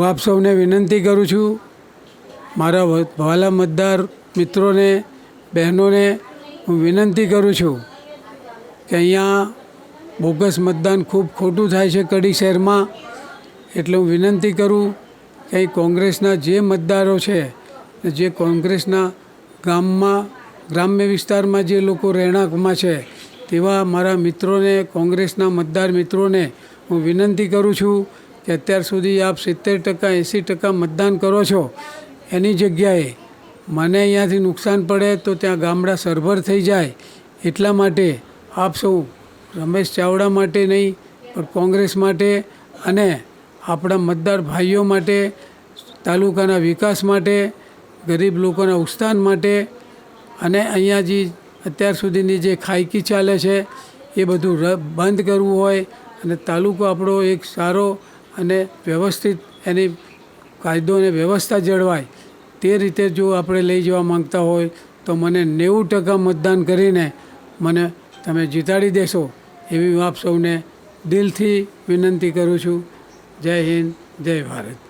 હું આપ સૌને વિનંતી કરું છું, મારા વ- મતદાર મિત્રોને, બહેનોને, હું વિનંતી કરું છું કે અહીંયા બોગસ મતદાન ખૂબ ખોટું થાય છે કડી શહેરમાં, એટલે હું વિનંતી કરું કે અહીં કોંગ્રેસના જે મતદારો છે જે કોંગ્રેસના ગામમાં, ગ્રામ્ય વિસ્તારમાં જે લોકો રહેણાંકમાં છે, તેવા મારા મિત્રોને, કોંગ્રેસના મતદાર મિત્રોને હું વિનંતી કરું છું કે અત્યાર સુધી આપ સિત્તેર ટકા, એંસી ટકા મતદાન કરો છો, એની જગ્યાએ મને અહીંયાથી નુકસાન પડે તો ત્યાં ગામડા સરભર થઈ જાય. એટલા માટે આપ સૌ રમેશ ચાવડા માટે નહીં, પણ કોંગ્રેસ માટે અને આપણા મતદાર ભાઈઓ માટે, તાલુકાના વિકાસ માટે, ગરીબ લોકોના ઉત્થાન માટે અને અહીંયા જે અત્યાર સુધીની જે ખાયકી ચાલે છે, એ બધું બંધ કરવું હોય અને તાલુકો આપણો એક સારો અને વ્યવસ્થિત એની કાયદો અને વ્યવસ્થા જળવાય. તે રીતે જો આપણે લઈ જવા માંગતા હોય, તો મને નેવું ટકા મતદાન કરીને મને તમે જીતાડી દેશો એવી હું આપ સૌને દિલથી વિનંતી કરું છું. જય હિન્દ, જય ભારત.